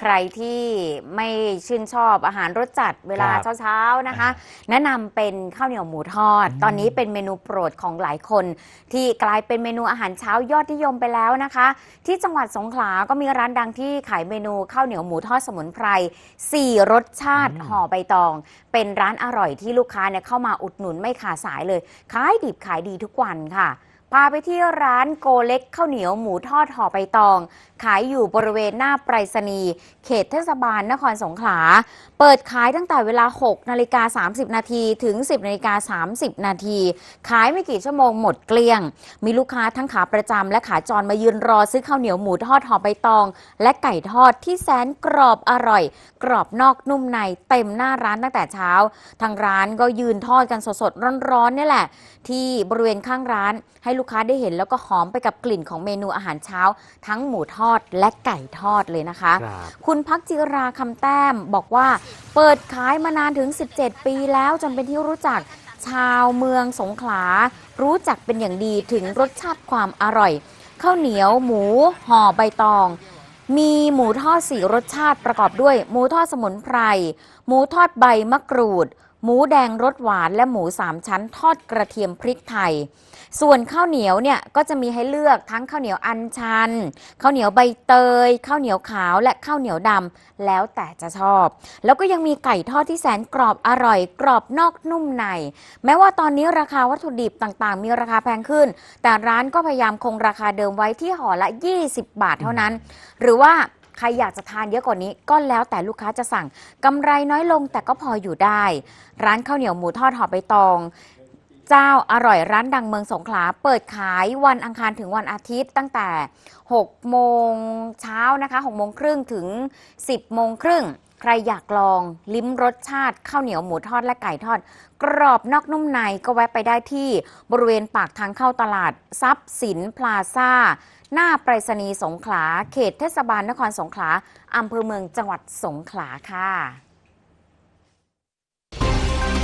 ใครที่ไม่ชื่นชอบอาหารรสจัดเวลาครับเช้าๆนะคะ แนะนำเป็นข้าวเหนียวหมูทอดอืมตอนนี้เป็นเมนูโปรดของหลายคน ที่กลายเป็นเมนูอาหารเช้ายอดนิยมไปแล้วนะคะ ที่จังหวัดสงขลาก็มีร้านดังที่ขายเมนูข้าวเหนียวหมูทอดสมุนไพรสี่รสชาติอืม ห่อใบตอง เป็นร้านอร่อยที่ลูกค้าเนี่ยเข้ามาอุดหนุนไม่ขาดสายเลยขายดิบขายดีทุกวันค่ะ พาไปที่ร้านโกเล็กข้าวเหนียวหมูทอดห่อใบตอง ขายอยู่บริเวณหน้าไปรษณีย์เขตเทศบาลนครสงขลา เปิดขายตั้งแต่เวลา 6 นาฬิกา 30 นาทีถึง 10 นาฬิกา 30 นาที ขายไม่กี่ชั่วโมงหมดเกลี้ยง มีลูกค้าทั้งขาประจำและขาจรมายืนรอซื้อข้าวเหนียวหมูทอดห่อใบตอง และไก่ทอดที่แสนกรอบอร่อย กรอบนอกนุ่มในเต็มหน้าร้านตั้งแต่เช้า ทางร้านก็ยืนทอดกันสดๆร้อนๆนี่แหละ ที่บริเวณข้างร้านให้ลูกค้าได้เห็นแล้วก็หอมไปกับกลิ่นของเมนูอาหารเช้า ทั้งหมูทอดและไก่ทอดเลยนะคะครับคุณพักจิราคำแต้มบอกว่า เปิดขายมานานถึง 17 ปีแล้วจนเป็นที่รู้จักชาวเมืองสงขลา รู้จักเป็นอย่างดีถึงรสชาติความอร่อยข้าวเหนียวหมูห่อใบตองมีหมูทอดสี่รสชาติประกอบด้วย หมูทอดสมุนไพร หมูทอดใบมะกรูด หมูแดงรสหวานและหมูสามชั้นทอดกระเทียมพริกไทย ส่วนข้าวเหนียวเนี่ยก็จะมีให้เลือกทั้งข้าวเหนียวอันชัน ข้าวเหนียวใบเตย ข้าวเหนียวขาวและข้าวเหนียวดำแล้วแต่จะชอบ แล้วก็ยังมีไก่ทอดที่แสนกรอบอร่อย กรอบนอกนุ่มใน แม้ว่าตอนนี้ราคาวัตถุดิบต่างๆ มีราคาแพงขึ้น แต่ร้านก็พยายามคงราคาเดิมไว้ที่ห่อละ 20 บาทเท่านั้น หรือว่า ใครอยากจะทานเยอะกว่านี้ก็แล้วแต่ลูกค้าจะสั่งกำไรน้อยลงแต่ก็พออยู่ได้ ร้านข้าวเหนียวหมูทอดหอบใบตอง เจ้าอร่อยร้านดังเมืองสงขลา เปิดขายวันอังคารถึงวันอาทิตย์ตั้งแต่ 6 โมงเช้านะคะ 6 โมงครึ่งถึง 10 โมงครึ่ง ใครอยากลองลิ้มรสชาติข้าวเหนียวหมูทอดและไก่ทอด กรอบนอกนุ่มในก็แวะไปได้ที่บริเวณปากทางเข้าตลาดทรัพย์สินพลาซ่า หน้าไปรษณีย์สงขลา เขตเทศบาลนครสงขลาอำเภอเมืองจังหวัดสงขลาค่ะ